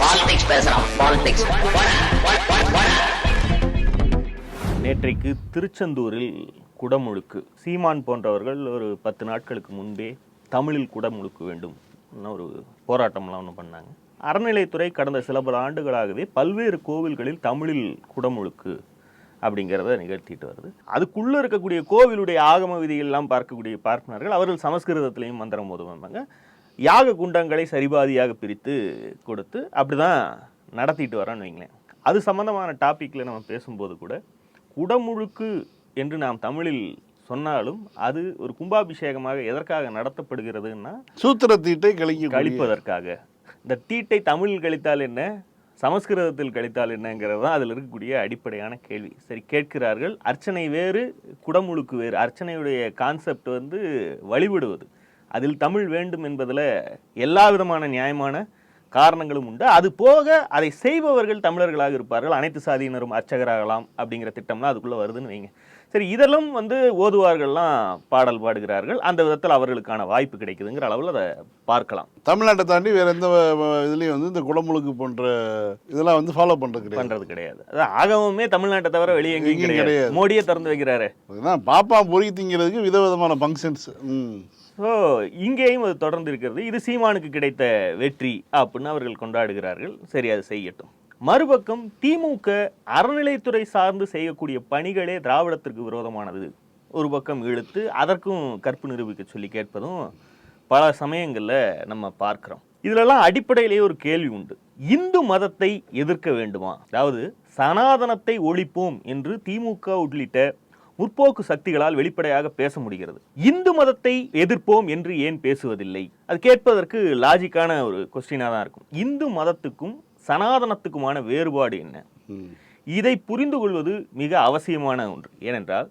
Politics பேசுறான் politics நேற்றைக்கு திருச்செந்தூரில் குடமுழுக்கு. சீமான் போன்றவர்கள் ஒரு பத்து நாட்களுக்கு முன்பே தமிழில் குடமுழுக்கு வேண்டும். ஒரு போராட்டம்லாம் ஒன்று பண்ணாங்க. அறநிலைத்துறை கடந்த சில பல ஆண்டுகளாகவே பல்வேறு கோவில்களில் தமிழில் குடமுழுக்கு அப்படிங்கிறத நிகழ்த்திட்டு வருது. அதுக்குள்ளே இருக்கக்கூடிய கோவிலுடைய ஆகம விதிகள்லாம் பார்க்கக்கூடிய பார்ப்பனர்கள் அவர்கள் சமஸ்கிருதத்திலையும் மந்திரம் ஓதுவாங்க. யாக குண்டங்களை சரிபாதியாக பிரித்து கொடுத்து அப்படிதான் நடத்திட்டு வரோன்னு வைங்களேன். அது சம்பந்தமான டாப்பிக்கில் நம்ம பேசும்போது கூட குடமுழுக்கு என்று நாம் தமிழில் சொன்னாலும் அது ஒரு கும்பாபிஷேகமாக எதற்காக நடத்தப்படுகிறதுன்னா சூத்திரத்தீட்டை கழிக்க கழிப்பதற்காக. இந்த தீட்டை தமிழில் கழித்தால் என்ன? சமஸ்கிருதத்தில் கழித்தால் என்னங்கிறது தான் அதில் இருக்கக்கூடிய அடிப்படையான கேள்வி. சரி கேட்கிறார்கள் அர்ச்சனை வேறு குடமுழுக்கு வேறு. அர்ச்சனையுடைய கான்செப்ட் வந்து வழிபடுவது. அதில் தமிழ் வேண்டும் என்பதில் எல்லா விதமான நியாயமான காரணங்களும் உண்டு. அது போக அதை செய்பவர்கள் தமிழர்களாக இருப்பார்கள். அனைத்து சாதியினரும் அர்ச்சகராகலாம் அப்படிங்கிற திட்டம்லாம் அதுக்குள்ளே வருதுன்னு வைங்க. சரி இதெல்லாம் வந்து ஓதுவார்கள்லாம் பாடல் பாடுகிறார்கள். அந்த விதத்தில் அவர்களுக்கான வாய்ப்பு கிடைக்குதுங்கிற அளவில் அதை பார்க்கலாம். தமிழ்நாட்டை தாண்டி வேற எந்த இதுலயும் வந்து இந்த குடமுழுக்கு போன்ற இதெல்லாம் வந்து ஃபாலோ பண்றது கிடையாது. பண்றது கிடையாது. அதான் ஆகவுமே தமிழ்நாட்டை தவிர வெளியே எங்கேயும் கிடையாது. மோடியே திறந்து வைக்கிறாரு. பாப்பா பொறி திங்கிறதுக்கு விதவிதமான ஃபங்க்ஷன்ஸ் ஸோ இங்கேயும் அது தொடர்ந்து இருக்கிறது. இது சீமானுக்கு கிடைத்த வெற்றி அப்படின்னு அவர்கள் கொண்டாடுகிறார்கள். சரி அது செய்யட்டும். மறுபக்கம் திமுக அறநிலைத்துறை சார்ந்து செய்யக்கூடிய பணிகளே திராவிடத்திற்கு விரோதமானது. ஒரு பக்கம் இழுத்து அதற்கும் கற்பு நிரூபிக்க சொல்லி கேட்பதும் பல சமயங்களில் நம்ம பார்க்குறோம். இதிலெல்லாம் அடிப்படையிலேயே ஒரு கேள்வி உண்டு. இந்து மதத்தை எதிர்க்க வேண்டுமா? அதாவது சனாதனத்தை ஒழிப்போம் என்று திமுக உள்ளிட்ட முற்போக்கு சக்திகளால் வெளிப்படையாக பேச முடிகிறது. இந்து மதத்தை எதிர்ப்போம் என்று ஏன் பேசுவதில்லை? அது கேட்பதற்கு லாஜிக்கான ஒரு கொஸ்டினாக தான் இருக்கும். இந்து மதத்துக்கும் சனாதனத்துக்குமான வேறுபாடு என்ன? இதை புரிந்து கொள்வது மிக அவசியமான ஒன்று. ஏனென்றால்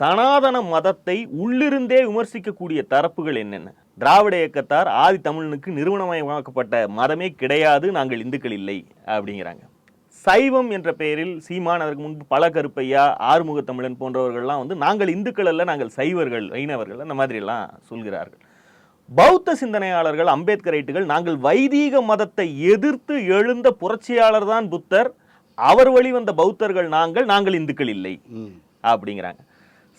சனாதன மதத்தை உள்ளிருந்தே விமர்சிக்கக்கூடிய தரப்புகள் என்னென்ன? திராவிட இயக்கத்தார் ஆதி தமிழனுக்கு நிறுவனமயமாக்கப்பட்ட மதமே கிடையாது நாங்கள் இந்துக்கள் இல்லை அப்படிங்கிறாங்க. சைவம் என்ற பெயரில் சீமான் அதற்கு முன்பு பல கருப்பையா ஆறுமுக தமிழன் போன்றவர்கள்லாம் வந்து நாங்கள் இந்துக்கள் அல்ல நாங்கள் சைவர்கள் வைணவர்கள் அந்த மாதிரி எல்லாம் சொல்கிறார்கள். பௌத்த சிந்தனையாளர்கள் அம்பேத்கரைட்டுகள் நாங்கள் வைதீக மதத்தை எதிர்த்து எழுந்த புரட்சியாளர் தான் புத்தர். அவர் வழி வந்த பௌத்தர்கள் நாங்கள் நாங்கள் இந்துக்கள் இல்லை அப்படிங்கிறாங்க.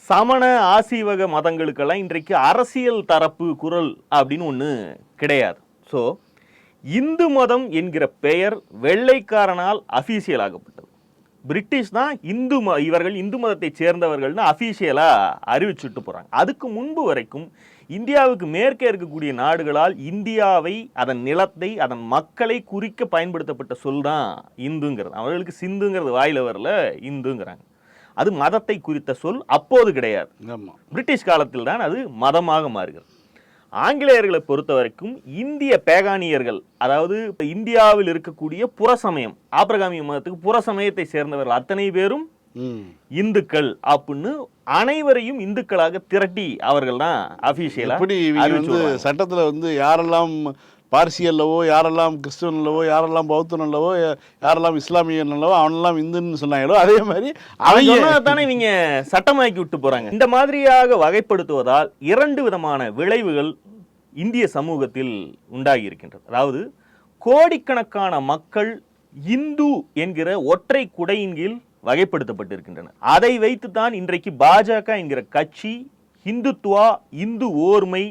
சமண ஆசீவக மதங்களுக்கெல்லாம் இன்றைக்கு அரசியல் தரப்பு குரல் அப்படின்னு ஒன்று கிடையாது. ஸோ இந்து மதம் என்கிற பெயர் வெள்ளைக்காரனால் அஃபீஷியல் ஆகப்பட்டது பிரிட்டிஷ் தான் இந்து ம இவர்கள் இந்து மதத்தைச் சேர்ந்தவர்கள்னு அஃபீஷியலாக அறிவிச்சுட்டு போகிறாங்க அதுக்கு முன்பு வரைக்கும் இந்தியாவுக்கு மேற்கே இருக்கக்கூடிய நாடுகளால் இந்தியாவை அதன் நிலத்தை அதன் மக்களை குறிக்க பயன்படுத்தப்பட்ட சொல் தான் இந்துங்கிறது. அவர்களுக்கு சிந்துங்கிறது வாயில வரல இந்துங்கிறாங்க. அது மதத்தை குறித்த சொல் அப்போது கிடையாது. பிரிட்டிஷ் காலத்தில் தான் அது மதமாக மாறுகிறது. ஆங்கிலேயர்களை பொறுத்த வரைக்கும் இந்திய பேகானியர்கள் அதாவது இப்ப இந்தியாவில் இருக்கக்கூடிய புறசமயம் ஆபிரகாமிய மதத்துக்கு புறசமயத்தை சேர்ந்தவர்கள் அத்தனை பேரும் இந்துக்கள் அப்படின்னு அனைவரையும் இந்துக்களாக திரட்டி அவர்கள் தான் அபிஷியலா சட்டத்துல வந்து யாரெல்லாம் பார்சியல்லவோ யாரெல்லாம் கிறிஸ்துவன்லவோ யாரெல்லாம் பௌத்தனல்லவோ யாரெல்லாம் இஸ்லாமியன்லவோ அவனெல்லாம் இந்துன்னு சொன்னாங்களோ அதே மாதிரி அவங்க தானே இவங்க சட்டமாக்கி விட்டு போறாங்க. இந்த மாதிரியாக வகைப்படுத்துவதால் இரண்டு விதமான விளைவுகள் இந்திய சமூகத்தில் உண்டாகி இருக்கின்றது அதாவது கோடிக்கணக்கான மக்கள் இந்து என்கிற ஒற்றை குடையின் கீழ் வகைப்படுத்தப்பட்டிருக்கின்றனர். அதை வைத்துத்தான் இன்றைக்கு பாஜக என்கிற கட்சி இந்துத்துவா இந்து ஓர்மை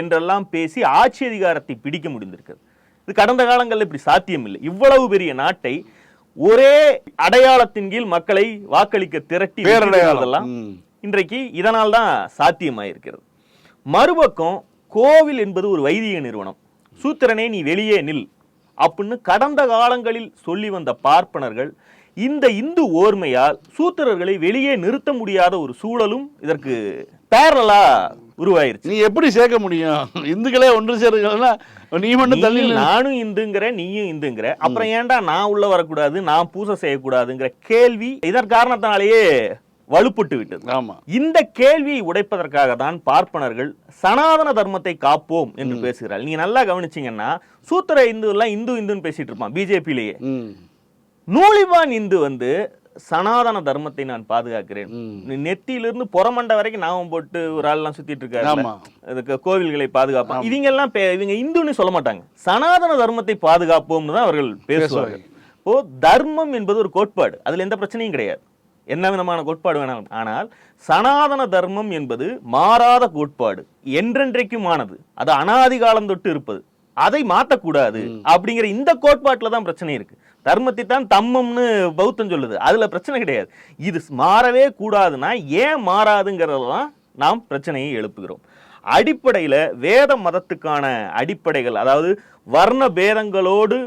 என்றெல்லாம் பேசி ஆட்சி அதிகாரத்தை பிடிக்க முடிந்திருக்கிறது. இது கடந்த காலங்களில் இப்படி சாத்தியம் இல்லை இவ்வளவு பெரிய நாட்டை ஒரே அடையாளத்தின் கீழ் மக்களை வாக்களிக்க திரட்டி பேரடையாளம். இன்றைக்கு இதனால் தான் சாத்தியமாயிருக்கிறது. மறுபக்கம் கோவில் என்பது ஒரு வைதிக நிறுவனம். சூத்திரனே நீ வெளியே நில் அப்படின்னு கடந்த காலங்களில் சொல்லி வந்த பார்ப்பனர்கள் இந்த இந்து ஓர்மையால் சூத்திரர்களை வெளியே நிறுத்த முடியாத ஒரு சூழலும் இதற்கு பேரலா உருவாயிருச்சு. நீ எப்படி சேர்க்க முடியும்? இந்துக்களே ஒன்று சேருங்கன்னா நீ மட்டும் தள்ளி நானும் இந்துங்கிற நீயும் இந்துங்கிற. அப்புறம் ஏன்டா நான் உள்ள வரக்கூடாது நான் பூசை செய்யக்கூடாதுங்கிற கேள்வி இதன் காரணத்தினாலேயே வலுப்பட்டு விட்டது. ஆமா. இந்த கேள்வியை உடைப்பதற்காக தான் பார்ப்பனர்கள் சனாதன தர்மத்தை காப்போம் என்று பேசுகிறார்கள். நீங்க நல்லா கவனிச்சீங்கன்னா சூத்திர இந்து எல்லாம் இந்து இந்துன்னு பேசிட்டு இருப்பான் பிஜேபியிலேயே. நூலிபான் இந்து வந்து சனாதன தர்மத்தை நான் பாதுகாக்கிறேன். நெத்தியிலிருந்து புறமண்ட வரைக்கும் நாமம் போட்டு ஒரு ஆள்லாம் சுத்திட்டு இருக்காரு கோவில்களை பாதுகாப்போம். இவங்க எல்லாம் இவங்க இந்துன்னு சொல்ல மாட்டாங்க. சனாதன தர்மத்தை பாதுகாப்போம்னு தான் அவர்கள் பேசுவார்கள். ஓ தர்மம் என்பது ஒரு கோட்பாடு. அதுல எந்த பிரச்சனையும் கிடையாது. என்ன விதமான கோட்பாடு வேணாலும். ஆனால் சனாதன தர்மம் என்பது மாறாத கோட்பாடு. என்றென்றைக்குமானது. அது அனாதி காலம் தொட்டு இருப்பது. அதை மாத்தக்கூடாது அப்படிங்கிற இந்த கோட்பாட்டுல தான் பிரச்சனை இருக்கு. தர்மத்தை தான் தம்மம்னு பௌத்தம் சொல்லுது. அதுல பிரச்சனை கிடையாது. இது மாறவே கூடாதுன்னா ஏன் மாறாதுங்கிறதெல்லாம் நாம் பிரச்சனையை எழுப்புகிறோம். அடிப்படையில வேத மதத்துக்கான அடிப்படைகள் அதாவது வர்ண பேதங்களோடு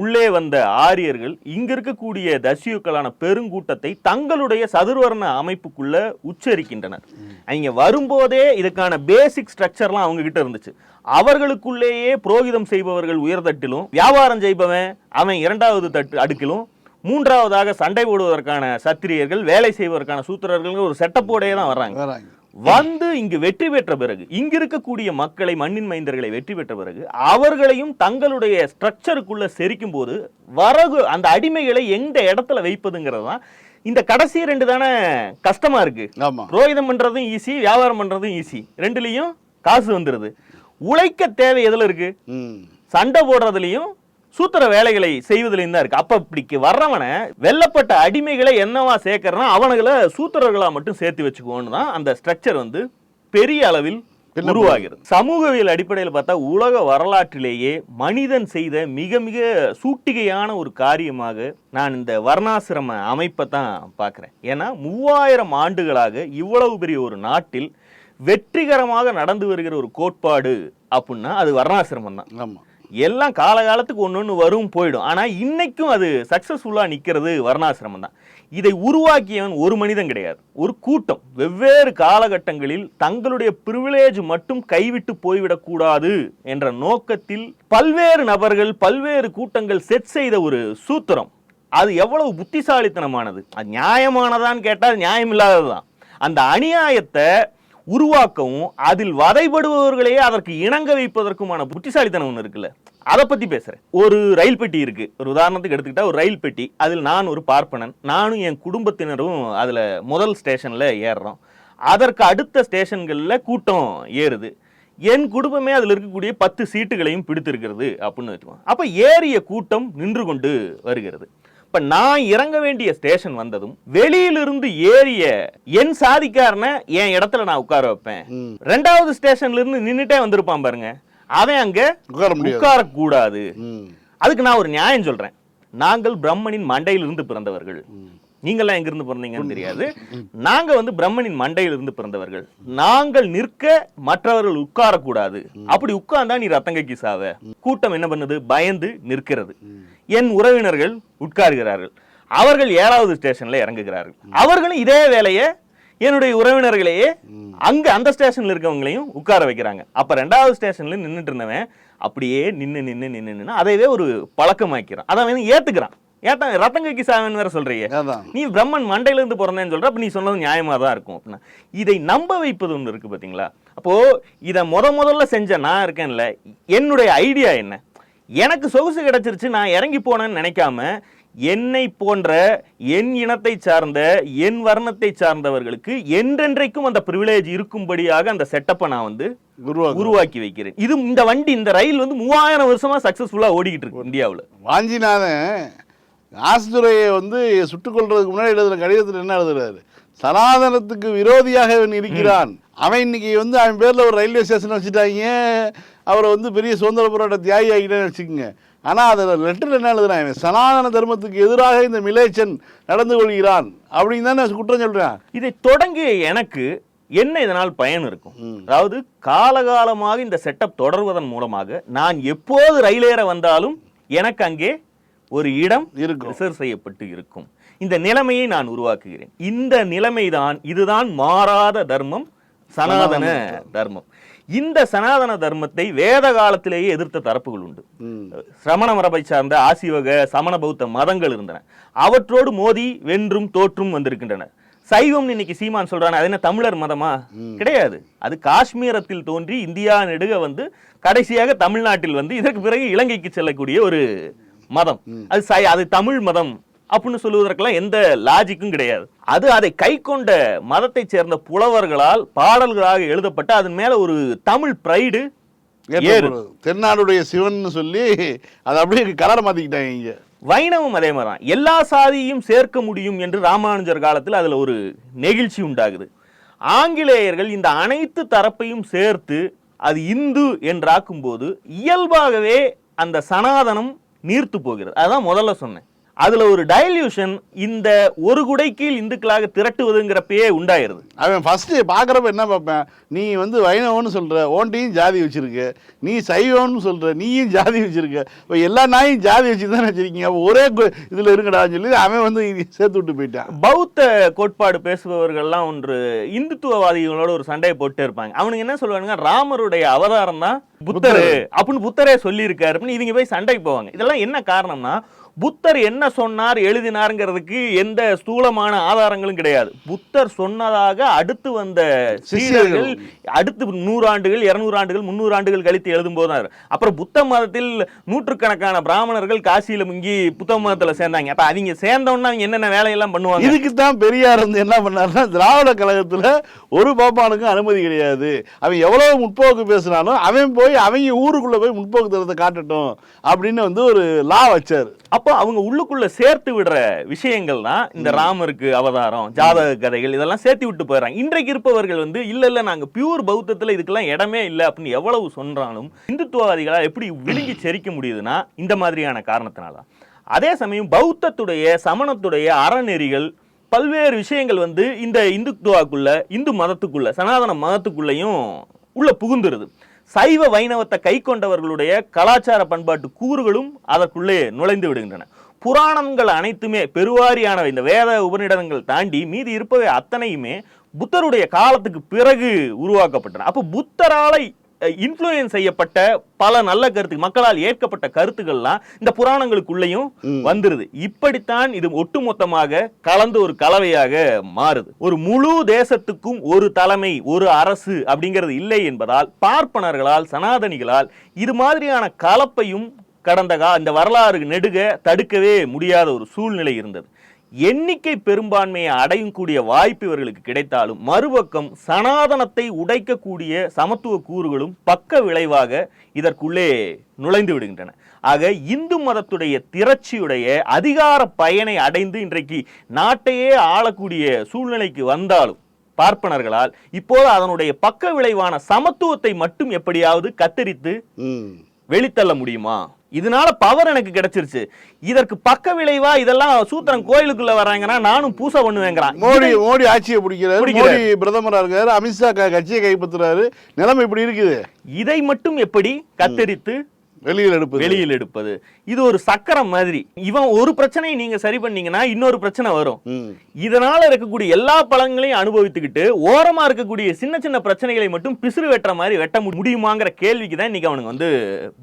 உள்ளே வந்த ஆரியர்கள் இங்க இருக்கக்கூடிய தசியுக்களான பெருங்கூட்டத்தை தங்களுடைய சதுர்வர்ண அமைப்புக்குள்ள உச்சரிக்கின்றனர். அவங்க வரும்போதே இதுக்கான பேசிக் ஸ்ட்ரக்சர்லாம் அவங்க கிட்ட இருந்துச்சு. அவர்களுக்குள்ளேயே புரோகிதம் செய்பவர்கள் உயர்தட்டிலும் வியாபாரம் செய்பவன் அவன் இரண்டாவது தட்டு அடுக்கிலும் மூன்றாவதாக சண்டை போடுவதற்கான சத்திரியர்கள் வேலை செய்வதற்கான சூத்திரர்கள் ஒரு செட்டப்போடையே தான் வர்றாங்க. வராங்க வந்து இங்கு வெற்றி பெற்ற பிறகு இங்க இருக்கக்கூடிய மக்களை மண்ணின் மைந்தர்களை வெற்றி பெற்ற பிறகு அவர்களையும் தங்களுடைய ஸ்ட்ரக்சருக்குள்ள செரிக்கும் போது வரகு அந்த அடிமைகளை எந்த இடத்துல வைப்பதுங்கிறது தான் இந்த கடைசி ரெண்டு தானே கஷ்டமா இருக்கு. புரோகிதம் பண்றதும் ஈஸி வியாபாரம் பண்றதும் ஈஸி ரெண்டுலயும் காசு வந்துருது. உழைக்க தேவை எதுல இருக்கு? சண்டை போடுறதுலயும் சூத்திர வேலைகளை செய்வதிலையும் தான் இருக்கு. அப்ப இப்படிக்கு வர்றவனை வெல்லப்பட்ட அடிமைகளை என்னவா சேர்க்கறனா அவனுங்களை சூத்திரர்களா மட்டும் சேர்த்து வச்சுக்குவோன்னு தான் அந்த ஸ்ட்ரக்சர் வந்து பெரிய அளவில் உருவாகிறது. சமூகவியல் அடிப்படையில் பார்த்தா உலக வரலாற்றிலேயே மனிதன் செய்த மிக மிக சூட்டிகையான ஒரு காரியமாக நான் இந்த வர்ணாசிரம அமைப்பை தான் பார்க்குறேன். ஏன்னா மூவாயிரம் ஆண்டுகளாக இவ்வளவு பெரிய ஒரு நாட்டில் வெற்றிகரமாக நடந்து வருகிற ஒரு கோட்பாடு அப்படின்னா அது வர்ணாசிரமம் தான். ஆமா. எல்லாம் காலகாலத்துக்கு ஒன்று ஒன்று வரும் போயிடும். ஆனால் இன்றைக்கும் அது சக்ஸஸ்ஃபுல்லாக நிற்கிறது வர்ணாசிரமம் தான். இதை உருவாக்கியவன் ஒரு மனிதன் கிடையாது. ஒரு கூட்டம். வெவ்வேறு காலகட்டங்களில் தங்களுடைய பிரிவிலேஜ் மட்டும் கைவிட்டு போய்விடக்கூடாது என்ற நோக்கத்தில் பல்வேறு நபர்கள் பல்வேறு கூட்டங்கள் செட் செய்த ஒரு சூத்திரம். அது எவ்வளவு புத்திசாலித்தனமானது. அது நியாயமானதான்னு கேட்டால் நியாயம் இல்லாததுதான் அந்த அநியாயத்தை உருவாக்கவும் அதில் வதைபடுபவர்களையே அதற்கு இணங்க வைப்பதற்குமான புத்திசாலித்தனம் ஒன்று இருக்குல்ல. அதை பத்தி பேசுறேன். ஒரு ரயில் பெட்டி இருக்கு. ஒரு உதாரணத்துக்கு எடுத்துக்கிட்டா ஒரு ரயில் பெட்டி. அதில் நான் ஒரு பார்ப்பனன். நானும் என் குடும்பத்தினரும் அதுல முதல் ஸ்டேஷன்ல ஏறுறோம். அதற்கு அடுத்த ஸ்டேஷன்கள்ல கூட்டம் ஏறுது. என் குடும்பமே அதில் இருக்கக்கூடிய பத்து சீட்டுகளையும் பிடித்திருக்கிறது அப்படின்னு வச்சுக்கோங்க. அப்ப ஏறிய கூட்டம் நின்று கொண்டு வருகிறது. இப்ப நான் இறங்க வேண்டிய ஸ்டேஷன் வந்ததும் வெளியிலிருந்து ஏறிய என் சாதிக்காரனை என் இடத்துல நான் உட்கார வைப்பேன். ரெண்டாவது ஸ்டேஷன்ல இருந்து நின்னுட்டே வந்திருப்பான் பாருங்க. அவன் அங்க உட்காரக்கூடாது. அதுக்கு நான் ஒரு நியாயம் சொல்றேன். நாங்கள் பிரம்மனின் மண்டையிலிருந்து பிறந்தவர்கள். நீங்கள்லாம் எங்கிருந்து பிறந்தீங்கன்னு தெரியாது. நாங்க வந்து பிரம்மனின் மண்டையிலிருந்து பிறந்தவர்கள். நாங்கள் நிற்க மற்றவர்கள் உட்காரக்கூடாது. அப்படி உட்கார்ந்தா நீ ரத்தங்கைக்கு சாவ கூட்டம் என்ன பண்ணுது? பயந்து நிற்கிறது. என் உறவினர்கள் உட்காருகிறார்கள். அவர்கள் ஏழாவது ஸ்டேஷன்ல இறங்குகிறார்கள். அவர்களும் இதே வேலையை என்னுடைய உறவினர்களையே அங்க அந்த ஸ்டேஷன்ல இருக்கவங்களையும் உட்கார வைக்கிறாங்க. அப்ப ரெண்டாவது ஸ்டேஷன்ல நின்னுட்டு இருந்தவன் அப்படியே நின்னு நின்னு நின்னு நின்னு அதைவே ஒரு பழக்கமாக்கிறான். அதை அவன் ஏத்துக்கிறான். ஏட்டா ரத்தங்கைக்கு சாவன் வேற சொல்றீங்க அதான். நீ பிரம்மன் மண்டையில இருந்து பிறந்தேன்னு சொல்ற அப்ப நீ சொன்னது நியாயமா தான் இருக்கும் அப்படின்னா. இதை நம்ப வைப்பது ஒன்று இருக்கு பாத்தீங்களா? அப்போ இதை முத முதல்ல செஞ்ச நான் இருக்கேன்ல என்னுடைய ஐடியா என்ன? எனக்கு சொகுசு கிடைச்சிருச்சு நான் இறங்கி போனேன்னு நினைக்காம என்னை போன்ற என் இனத்தை சார்ந்த என் வர்ணத்தை சார்ந்தவர்களுக்கு என்றென்றைக்கும் அந்த ப்ரிவிலேஜ் இருக்கும்படியாக அந்த செட்டப்பை நான் வந்து உருவாக்கு வைக்கிறேன். இது இந்த வண்டி இந்த ரயில் வந்து மூவாயிரம் வருஷமா சக்சஸ்ஃபுல்லா ஓடிக்கிட்டு இருக்கு இந்தியாவுல. வாஞ்சிநாதன் ஆசிதுரையை வந்து சுட்டுக் கொள்றதுக்கு முன்னாடி எழுதுற கடிதத்தில் என்ன எழுதுறாரு? சனாதனத்துக்கு விரோதியாக இவன் இருக்கிறான். அவன் இன்னைக்கு வந்து அவன் பேர்ல ஒரு ரயில்வே ஸ்டேஷன் வச்சுட்டாங்க. அவரை வந்து பெரிய சுதந்திர போராட்ட தியாகி ஆகிட்டேன்னு வச்சுக்கோங்க ஆனால் அதில் லெட்டர் என்ன எழுதுறான்? இவன் சனாதன தர்மத்துக்கு எதிராக இந்த மிலேச்சன் நடந்து கொள்கிறான் அப்படின்னு தானே குற்றம் சொல்றான். இதை தொடங்கிய எனக்கு என்ன இதனால் பயன் இருக்கும். அதாவது காலகாலமாக இந்த செட்டப் தொடர்வதன் மூலமாக நான் எப்போது ரயிலேற வந்தாலும் எனக்கு அங்கே ஒரு இடம் இருக்கும். ரிசர்வ் செய்யப்பட்டு இருக்கும். இந்த நிலைமையை நான் உருவாக்குகிறேன். இந்த நிலைமைதான் இதுதான் மாறாத தர்மம் சனாதன தர்மம். இந்த சனாதன தர்மத்தை வேத காலத்திலேயே எதிர்த்த தரப்புகள் உண்டு. சிரமண மரபை சார்ந்த ஆசிவக சமண பௌத்த மதங்கள் இருந்தன. அவற்றோடு மோதி வென்றும் தோற்றும் வந்திருக்கின்றன. சைவம் இன்னைக்கு சீமான் சொல்றானே அது என்ன தமிழர் மதமா? கிடையாது. அது காஷ்மீரத்தில் தோன்றி இந்தியா நெடுக வந்து கடைசியாக தமிழ்நாட்டில் வந்து இதற்கு பிறகு இலங்கைக்கு செல்லக்கூடிய ஒரு மதம். அது அது தமிழ் மதம். அப்படின்னு சொல்லுவதற்கெல்லாம் எந்த லாஜிக்கும் கிடையாது. அது அதை கை கொண்ட மதத்தைச் சேர்ந்த புலவர்களால் பாடல்களாக எழுதப்பட்ட அதன் மேல ஒரு தமிழ் பிரைடு. தென்னாடுடைய சிவன் சொல்லி அதை அப்படியே கலரை மாத்திக்கிட்டாங்க இங்க. வைணவம் அதே மாதிரி தான் எல்லா சாதியையும் சேர்க்க முடியும் என்று ராமானுஜர் காலத்தில் அதுல ஒரு நெகிழ்ச்சி உண்டாகுது. ஆங்கிலேயர்கள் இந்த அனைத்து தரப்பையும் சேர்த்து அது இந்து என்றாக்கும்போது இயல்பாகவே அந்த சனாதனம் நீர்த்து போகிறது. அதான் முதல்ல சொன்னேன். அதுல ஒரு டைல்யூஷன் இந்த ஒரு குடை கீழ் இந்துக்களாக திரட்டுவதுங்கிறப்பயே உண்டாயிருது. அவன் ஃபர்ஸ்ட் பார்க்குறப்ப என்ன பார்ப்பேன்? நீ வந்து வைணவன்னு சொல்ற ஓன்ட்டையும் ஜாதி வச்சிருக்க. நீ சைவம்னு சொல்ற நீயும் ஜாதி வச்சிருக்க. இப்போ எல்லா நாயும் ஜாதி வச்சு தானே வச்சிருக்கீங்க ஒரே இதுல இருக்கடான்னு சொல்லி அவன் வந்து சேர்த்து விட்டு போயிட்டான். பௌத்த கோட்பாடு பேசுபவர்கள்லாம் ஒன்று இந்துத்துவவாதிகளோட ஒரு சண்டையை போட்டு இருப்பாங்க. அவனுங்க என்ன சொல்லுவானுங்க? ராமருடைய அவதாரம் தான் புத்தர். அப்படின்னு புத்தரே சொல்லியிருக்காரு அப்படின்னு இவங்க போய் சண்டைக்கு போவாங்க. இதெல்லாம் என்ன காரணம்னா புத்தர் என்ன சொன்னார் எழுதினாருங்கிறதுக்கு எந்த ஸ்தூலமான ஆதாரங்களும் கிடையாது. புத்தர் சொன்னதாக அடுத்து வந்த சீடர்கள் அடுத்து நூறு ஆண்டுகள் இருநூறு ஆண்டுகள் முந்நூறு ஆண்டுகள் கழித்து எழுதும் போது அப்புறம் புத்த மதத்தில் நூற்றுக்கணக்கான பிராமணர்கள் காசியில முங்கி புத்த மதத்துல சேர்ந்தாங்க. அப்ப அவங்க சேர்ந்தோன்னா அவங்க என்னென்ன வேலையெல்லாம் பண்ணுவாங்க? இதுக்கு தான் பெரியார் வந்து என்ன பண்ணாருன்னா திராவிட கழகத்துல ஒரு பாப்பானுக்கும் அனுமதி கிடையாது. அவன் எவ்வளவு முற்போக்கு பேசினாலும் அவன் போய் அவங்க ஊருக்குள்ள போய் முற்போக்கு தரத்தை காட்டட்டும் அப்படின்னு வந்து ஒரு லா வச்சாரு. அப்போ அவங்க உள்ளுக்குள்ள சேர்த்து விடுற விஷயங்கள் தான் இந்த ராமருக்கு அவதாரம் ஜாதக கதைகள் இதெல்லாம் சேர்த்து விட்டு போயிடறாங்க. இன்றைக்கு இருப்பவர்கள் வந்து இல்ல இல்ல நாங்க பியூர் பௌத்தத்துல இதுக்கெல்லாம் இடமே இல்லை அப்படின்னு எவ்வளவு சொன்னாலும் இந்துத்துவவாதிகளா எப்படி விழுங்கி செரிக்க முடியுதுன்னா இந்த மாதிரியான காரணத்தினால தான். அதே சமயம் பௌத்தத்துடைய சமணத்துடைய அறநெறிகள் பல்வேறு விஷயங்கள் வந்து இந்த இந்துத்துவாக்குள்ள இந்து மதத்துக்குள்ள சனாதன மதத்துக்குள்ளேயும் உள்ள புகுந்துருது. சைவ வைணவத்தை கை கொண்டவர்களுடைய கலாச்சார பண்பாட்டு கூறுகளும் அதற்குள்ளே நுழைந்து விடுகின்றன. புராணங்கள் அனைத்துமே பெருவாரியானவை. இந்த வேத உபநிடதங்கள் தாண்டி மீதி இருப்பவை அத்தனையுமே புத்தருடைய காலத்துக்கு பிறகு உருவாக்கப்பட்டன. அப்போ புத்தரால இன்ஃப்ளூயன்ஸ் செய்யப்பட்ட பல நல்ல கருத்து மக்களால் ஏற்கப்பட்ட கருத்துக்கள்லாம் இந்த புராணங்களுக்குள்ளேயும் வந்துருது. இப்படித்தான் இது ஒட்டுமொத்தமாக கலந்து ஒரு கலவையாக மாறுது. ஒரு முழு தேசத்துக்கும் ஒரு தலைமை ஒரு அரசு அப்படிங்கிறது இல்லை என்பதால் பார்ப்பனர்களால் சனாதனிகளால் இது மாதிரியான கலப்பையும் கடந்த கா இந்த வரலாறு நெடுக தடுக்கவே முடியாத ஒரு சூழ்நிலை இருந்தது. எண்ணிக்கை பெரும்பான்மையை அடையும் கூடிய வாய்ப்பு இவர்களுக்கு கிடைத்தாலும் மறுபக்கம் சனாதனத்தை உடைக்கக்கூடிய சமத்துவ கூறுகளும் பக்க விளைவாக இதற்குள்ளே நுழைந்து விடுகின்றன. ஆக இந்து மதத்துடைய திரட்சியுடைய அதிகார பயனை அடைந்து இன்றைக்கு நாட்டையே ஆளக்கூடிய சூழ்நிலைக்கு வந்தாலும் பார்ப்பனர்களால் இப்போது அதனுடைய பக்க விளைவான சமத்துவத்தை மட்டும் எப்படியாவது கத்தரித்து வெளித்தள்ள முடியுமா? இதனால பவர் எனக்கு கிடைச்சிருச்சு. இதற்கு பக்க விளைவா இதெல்லாம் சூத்திரன் கோயிலுக்குள்ள வர்றாங்கன்னா நானும் பூசை பண்ணுவேங்கிறான். மோடி மோடி ஆட்சியை பிடிக்கிறாரு. மோடி பிரதமரா இருக்காரு. அமித்ஷா க- கட்சியை கைப்பற்றுறாரு. நிலைமை இப்படி இருக்குது. இதை மட்டும் எப்படி கத்தரித்து வெளியில் எடுப்பது. வெளியில் எடுப்பது. இது ஒரு சக்கரம் மாதிரி. இவன் ஒரு பிரச்சனையை நீங்க சரி பண்ணீங்கன்னா இன்னொரு பிரச்சனை வரும். இதனால இருக்கக்கூடிய எல்லா பலன்களையும் அனுபவித்துக்கிட்டு ஓரமா இருக்கக்கூடிய சின்ன சின்ன பிரச்சனைகளை மட்டும் பிசுறு வெட்டுற மாதிரி வெட்ட முடியுமாங்கிற கேள்விக்கு தான் இன்னைக்கு அவனுங்க வந்து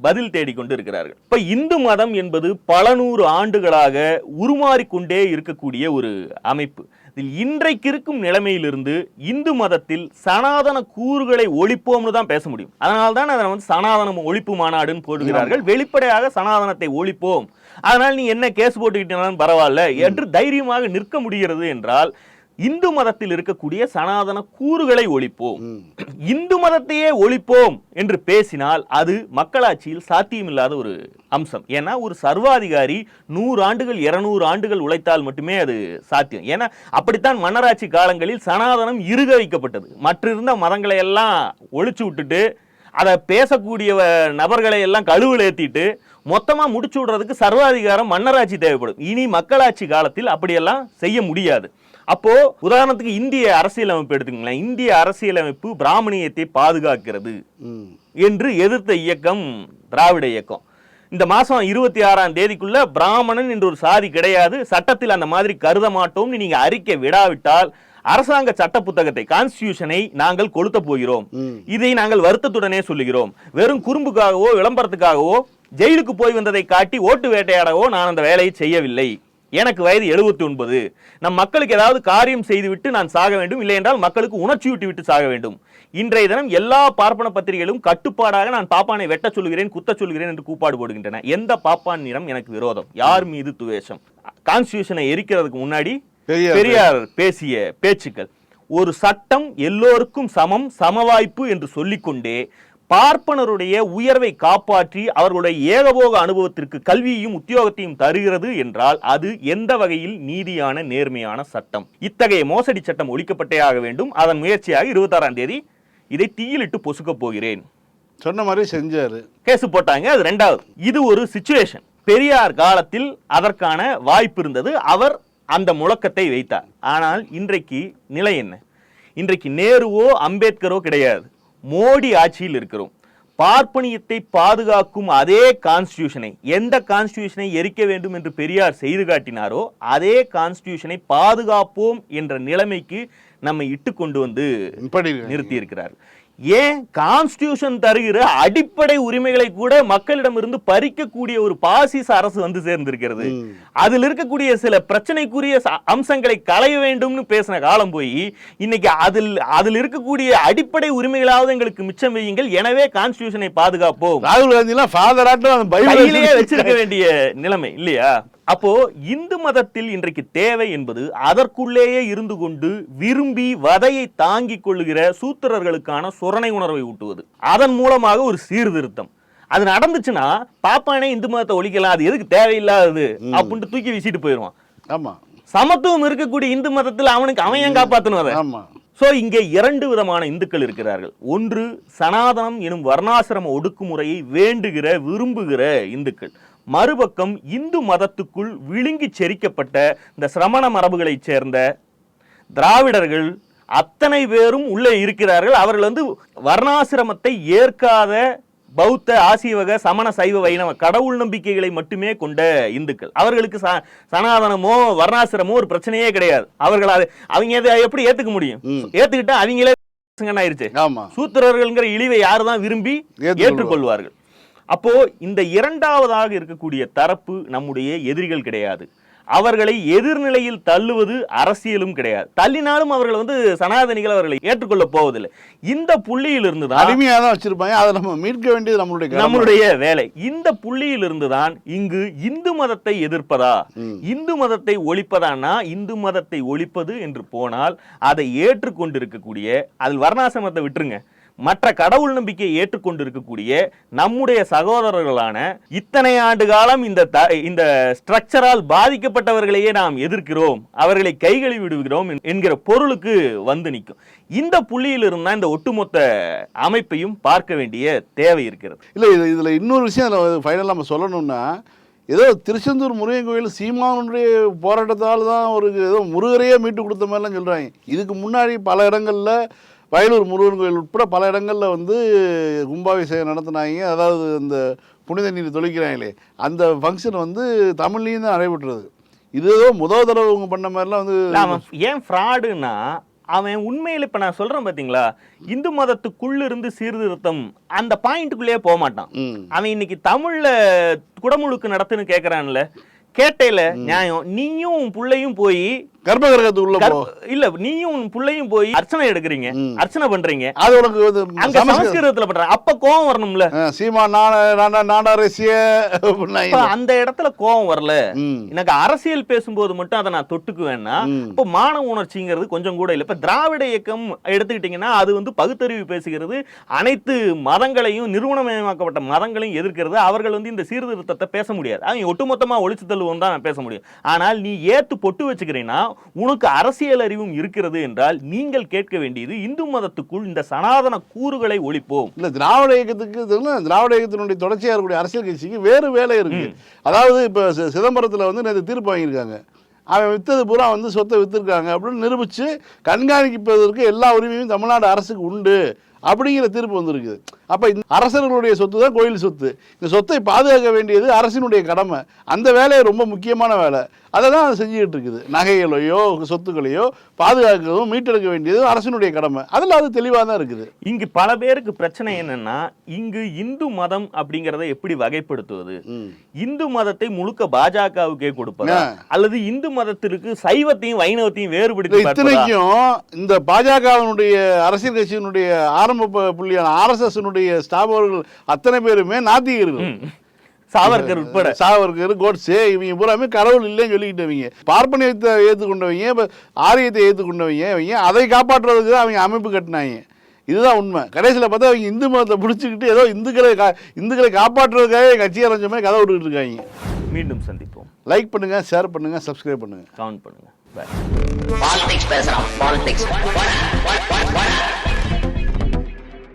பதில் தேடிக்கொண்டு இருக்கிறார்கள். இப்ப இந்து மதம் என்பது பல நூறு ஆண்டுகளாக உருமாறிக்கொண்டே இருக்கக்கூடிய ஒரு அமைப்பு. இதில் இன்றைக்கு இருக்கும் நிலைமையிலிருந்து இந்து மதத்தில் சனாதன கூறுகளை ஒழிப்போம்னு தான் பேச முடியும். அதனால தான் அதை வந்து சனாதனம் ஒழிப்பு மாநாடுன்னு போடுகிறார்கள். வெளிப்படையாக சனாதனத்தை ஒழிப்போம். அதனால் நீ என்ன கேஸ் போட்டுக்கிட்டீங்கன்னாலும் பரவாயில்ல. என்று தைரியமாக நிற்க முடிகிறது என்றால் இந்து மதத்தில் இருக்கக்கூடிய சனாதன கூறுகளை ஒழிப்போம். இந்து மதத்தையே ஒழிப்போம் என்று பேசினால் அது மக்களாட்சியில் சாத்தியமில்லாத ஒரு அம்சம். ஏன்னா ஒரு சர்வாதிகாரி நூறு ஆண்டுகள் இருநூறு ஆண்டுகள் உழைத்தால் மட்டுமே அது சாத்தியம். ஏன்னா அப்படித்தான் மன்னராட்சி காலங்களில் சனாதனம் இருக வைக்கப்பட்டது மற்றிருந்த மதங்களை எல்லாம் ஒழிச்சு விட்டுட்டு அதை பேசக்கூடிய நபர்களை எல்லாம் கழுவில் ஏத்திட்டு மொத்தமா முடிச்சு விடுறதுக்கு சர்வாதிகாரம் மன்னராட்சி தேவைப்படும். இனி மக்களாட்சி காலத்தில் அப்படியெல்லாம் செய்ய முடியாது. அப்போ உதாரணத்துக்கு இந்திய அரசியலமைப்பு எடுத்துக்கங்களேன். இந்திய அரசியலமைப்பு பிராமணியத்தை பாதுகாக்கிறது என்று எதிர்த்த இயக்கம் திராவிட இயக்கம். இந்த மாசம் இருபத்தி ஆறாம் தேதிக்குள்ள பிராமணன் என்ற ஒரு சாதி கிடையாது. சட்டத்தில் அந்த மாதிரி கருத மாட்டோம்னு நீங்க அறிக்கை விடாவிட்டால் அரசாங்க சட்ட புத்தகத்தை கான்ஸ்டிடியூஷனை நாங்கள் கொளுத்த போகிறோம். இதை நாங்கள் வருத்தத்துடனே சொல்லுகிறோம். வெறும் குறும்புக்காகவோ விளம்பரத்துக்காகவோ ஜெயிலுக்கு போய் வந்ததை காட்டி ஓட்டு வேட்டையாடவோ நான் அந்த வேலையை செய்யவில்லை. எனக்கு வயது 79 ஒன்பது நம் மக்களுக்கு ஏதாவது காரியம் செய்துவிட்டு நான் சாக வேண்டும். இல்லை என்றால் மக்களுக்கு உணர்ச்சியூட்டி விட்டு சாக வேண்டும். இன்றைய தினம் எல்லா பார்ப்பன பத்திரிகைகளும் கட்டுப்பாடாக நான் பாப்பானை வெட்ட சொல்கிறேன் குத்த சொல்கிறேன் என்று கூப்பாடு போடுகின்றன. எந்த பாப்பான் நிறம் எனக்கு விரோதம்? யார் மீது துவேஷம்? கான்ஸ்டியூஷனை எரிக்கிறதுக்கு முன்னாடி பெரியார் பெரியார் பேசிய பேச்சுக்கள். ஒரு சட்டம் எல்லோருக்கும் சமம் சமவாய்ப்பு என்று சொல்லிக்கொண்டே பார்ப்பனருடைய உயர்வை காப்பாற்றி அவர்களுடைய ஏகபோக அனுபவத்திற்கு கல்வியையும் உத்தியோகத்தையும் தருகிறது என்றால் அது எந்த வகையில் நீதியான நேர்மையான சட்டம்? இத்தகைய மோசடி சட்டம் ஒழிக்கப்பட்டே ஆக வேண்டும். அதன் முயற்சியாக இருபத்தாறாம் தேதி இதை தீயிலிட்டு பொசுக்கப் போகிறேன். சொன்ன மாதிரி செஞ்சாரு. கேஸ் போட்டாங்க அது ரெண்டாவது. இது ஒரு சுச்சுவேஷன் பெரியார் காலத்தில் அதற்கான வாய்ப்பு இருந்தது. அவர் அந்த முழக்கத்தை வைத்தார். ஆனால் இன்றைக்கு நிலை என்ன? இன்றைக்கு நேருவோ அம்பேத்கரோ கிடையாது. மோடி ஆட்சியில் இருக்கிறோம். பார்ப்பனியத்தை பாதுகாக்கும் அதே கான்ஸ்டியூஷனை எந்த கான்ஸ்டியூஷனை எரிக்க வேண்டும் என்று பெரியார் செய்து காட்டினாரோ அதே கான்ஸ்டியூஷனை பாதுகாப்போம் என்ற நிலைமைக்கு நம்மை இட்டு கொண்டு வந்து நிறுத்தி இருக்கிறார் ஏன் கான்ஸ்டியூஷன் தருகிற அடிப்படை உரிமைகளை கூட மக்களிடமிருந்து பறிக்கக்கூடிய ஒரு பாசிச அரசு வந்து சேர்ந்திருக்கிறது. அதில் இருக்கக்கூடிய சில பிரச்சனைக்குரிய அம்சங்களை களைய வேண்டும்னு பேசின காலம் போய் இன்னைக்கு அதில் அதில் இருக்கக்கூடிய அடிப்படை உரிமைகளாவது எங்களுக்கு மிச்சம் வையுங்கள். எனவே கான்ஸ்டியூஷனை பாதுகாப்போம். ராகுல் காந்தி எல்லாம் ஃபாதர் வச்சிருக்க வேண்டிய நிலைமை இல்லையா? அப்போ இந்து மதத்தில் இன்றைக்கு தேவை என்பது அதற்குள்ளேயே இருந்து கொண்டு விரும்பி வதையை தாங்கிக் கொள்ளுகிற சூத்திரர்களுக்கான சுரணை உணர்வை ஊட்டுவது. அதன் மூலமாக ஒரு சீர்திருத்தம். அது நடந்துச்சுன்னா பாப்பானே இந்து மதத்தை ஒழிக்கலாம் அது எதுக்கு தேவையில்லாதது அப்படின்ட்டு தூக்கி வீசிட்டு போயிடுவான். ஆமா. சமத்துவம் இருக்கக்கூடிய இந்து மதத்தில் அவனுக்கு அவன் ஏன் காப்பாத்தணும் அதை? ஆமா. சோ இங்கே இரண்டு விதமான இந்துக்கள் இருக்கிறார்கள். ஒன்று சனாதனம் எனும் வர்ணாசிரம ஒடுக்குமுறையை வேண்டுகிற விரும்புகிற இந்துக்கள். மறுபக்கம் இந்து மதத்துக்குள் விழுங்கி செரிக்கப்பட்ட இந்த சிரமண மரபுகளைச் சேர்ந்த திராவிடர்கள் அத்தனை பேரும் உள்ளே இருக்கிறார்கள். அவர்கள் வந்து வர்ணாசிரமத்தை ஏற்காத பௌத்த ஆசீவக சமண சைவ வைணவ கடவுள் நம்பிக்கைகளை மட்டுமே கொண்ட இந்துக்கள். அவர்களுக்கு ச- சனாதனமோ வர்ணாசிரமோ ஒரு பிரச்சனையே கிடையாது. அவர்கள் அதை அவங்க அதை எப்படி ஏத்துக்க முடியும்? ஏத்துக்கிட்டா அவங்களே ஆயிருச்சு சூத்திரர்கள்ங்கிற இழிவை யாரு தான் விரும்பி ஏற்றுக்கொள்வார். ஏற்றுக்கொள்வார்கள்? அப்போ இந்த இரண்டாவதாக இருக்கக்கூடிய தரப்பு நம்முடைய எதிரிகள் கிடையாது. அவர்களை எதிர்நிலையில் தள்ளுவது அரசியலும் கிடையாது. தள்ளினாலும் அவர்கள் வந்து சனாதனிகள் அவர்களை ஏற்றுக்கொள்ள போவதில்லை. இந்த புள்ளியிலிருந்து தான் அடிமையா தான் வச்சிருப்பாங்க. அதை நம்ம மீட்க வேண்டியது நம்மளுடைய. நம்மளுடைய வேலை. இந்த புள்ளியிலிருந்து தான் இங்கு இந்து மதத்தை எதிர்ப்பதா? இந்து மதத்தை ஒழிப்பதானா? இந்து மதத்தை ஒழிப்பது என்று போனால் அதை ஏற்றுக்கொண்டிருக்கக்கூடிய அதில் வர்ணாசிரமத்தை விட்டுருங்க. மற்ற கடவுள் நம்பிக்கையை ஏற்றுக்கொண்டிருக்கக்கூடிய நம்முடைய சகோதரர்களான இத்தனை ஆண்டு காலம் இந்த த- இந்த ஸ்ட்ரக்சரால் பாதிக்கப்பட்டவர்களையே நாம் எதிர்க்கிறோம். அவர்களை கைகழி விடுகிறோம் என்கிற பொருளுக்கு வந்து நிற்கும். இந்த புள்ளியிலிருந்து தான் இந்த ஒட்டுமொத்த அமைப்பையும் பார்க்க வேண்டிய தேவை இருக்கிறது. இல்லை இது இதில் இன்னொரு விஷயம் அதில் ஃபைனலாக நம்ம சொல்லணும்னா ஏதோ திருச்செந்தூர் முருகன் கோயில் சீமானுடைய போராட்டத்தால் தான் ஒரு ஏதோ முருகரையே மீட்டு கொடுத்த மாதிரிலாம் சொல்கிறாங்க இதுக்கு முன்னாடி பல இடங்களில் வயலூர் முருகன் கோயில் உட்பட பல இடங்கள்ல வந்து கும்பாபிஷேகம் நடத்தினாங்க. அதாவது இந்த புனித நீர் தொழிக்கிறாங்களே அந்த ஃபங்க்ஷன் வந்து தமிழ்லையும் தான் நடைபெற்றது. இது ஏதோ முதல் தடவை இவங்க பண்ண மாதிரிலாம் வந்து ஏன் ஃப்ராடுனா அவன் உண்மையில இப்ப நான் சொல்றேன் பாத்தீங்களா? இந்து மதத்துக்குள்ள இருந்து சீர்திருத்தம் அந்த பாயிண்ட்டுக்குள்ளேயே போக மாட்டான். அவன் இன்னைக்கு தமிழ்ல குடமுழுக்கு நடத்துன்னு கேக்குறான்ல கேட்டையில நியாயம் நீயும் புள்ளையும் போய் கர்ப்பகிரகத்துக்குள்ள போ இல்ல நீயும் உன் புள்ளையும் போய் அர்ச்சனை எடுக்கிறீங்க. அர்ச்சனை பண்றீங்க. அது உனக்கு அங்க சமஸ்கிருத- சமஸ்கிருதத்துல பண்றாங்க அப்ப கோவம் வரணும்ல. சீமா நாட நாடா நாடாரசிய அந்த இடத்துல கோவம் வரல. எனக்கு அரசியல் பேசும்போது மட்டும் அதை நான் தொட்டுக்குவேன்னா இப்ப மானவ உணர்ச்சிங்கிறது கொஞ்சம் கூட இல்லை. இப்ப திராவிட இயக்கம் எடுத்துக்கிட்டீங்கன்னா அது வந்து பகுத்தறிவு பேசுகிறது. அனைத்து மதங்களையும் நிறுவனமயமாக்கப்பட்ட மதங்களையும் எதிர்க்கிறது. அவர்கள் வந்து இந்த சீர்திருத்தத்தை பேச முடியாது. அவங்க ஒட்டுமொத்தமா ஒழிச்சு தள்ளுவோம் தான் பேச முடியும். ஆனால் நீ ஏத்து பொட்டு வச்சுக்கிறீன்னா உனக்கு அரசியல் அறிவும் இருக்கிறது என்றால் நீங்கள் கேட்க வேண்டியது இந்து மதத்துக்குள் இந்த சனாதன கூறுகளை ஒழிப்போம். இல்ல திராவிட இயக்கத்துக்கு திராவிட இயக்கத்தினுடைய தொடர்ச்சியா இருக்கக்கூடிய அரசியல் கட்சிக்கு வேறு வேலை இருக்கு. அதாவது இப்ப சிதம்பரத்துல வந்து நேற்று தீர்ப்பு வாங்கியிருக்காங்க. அவன் வித்தது பூரா வந்து சொத்தை வித்திருக்காங்க அப்படின்னு நிரூபிச்சு கண்காணிப்பதற்கு எல்லா உரிமையும் தமிழ்நாடு அரசுக்கு உண்டு அப்படிங்கிற தீர்ப்பு வந்திருக்குது. அப்ப இந்த அரசர்களுடைய சொத்து தான் கோயில் சொத்து. இந்த சொத்தை பாதுகாக்க வேண்டியது அரசினுடைய கடமை. அந்த வேலையை ரொம்ப முக்கியமான வேலை. அதை தான் செஞ்சுக்கிட்டு இருக்குது நகைகளையோ சொத்துக்களையோ பாதுகாக்கிறதும் மீட்டெடுக்க வேண்டியது அரசினுடைய கடமை. அதில் அது தெளிவாக தான் இருக்குது. இங்கு பல பேருக்கு பிரச்சனை என்னன்னா இங்கு இந்து மதம் அப்படிங்கறத எப்படி வகைப்படுத்துவது? இந்து மதத்தை முழுக்க பாஜகவுக்கே கொடுப்பதா? அல்லது இந்து மதத்திற்கு சைவத்தையும் வைணவத்தையும் வேறுபடுத்தி? இத்தனைக்கும் இந்த பாஜகவினுடைய அரசியல் கட்சியினுடைய ஆரம்ப புள்ளியான ஆர்எஸ்எஸ் ஸ்டாபர்கள் அத்தனை பேருமே நாத்திகர்கள். சாவர்கர் உட்பட. சாவர்கர் கோட்ஸே இவங்க பூராமே கடவுள் இல்லைன்னு சொல்லிக்கிட்டவங்க. பார்ப்பனியத்தை ஏற்றுக்கொண்டவங்க இப்போ ஆரியத்தை ஏற்றுக்கொண்டவங்க அவங்க அதை காப்பாற்றுறதுக்கு தான் அவங்க அமைப்பு கட்டினாங்க. இதுதான் உண்மை. கடைசியில் பார்த்தா அவங்க இந்து மதத்தை பிடிச்சிக்கிட்டு ஏதோ இந்துக்களை கா இந்துக்களை காப்பாற்றுறதுக்காக கட்சி மாதிரி கதை விட்டுக்கிட்டு இருக்காங்க. மீண்டும் சந்திப்போம். லைக் பண்ணுங்க ஷேர் பண்ணுங்க சப்ஸ்கிரைப் பண்ணுங்க. கவுண்ட் பண்ணுங்க. பாய் பாலிடிக்ஸ் பேசுறான் பாலிடிக்ஸ்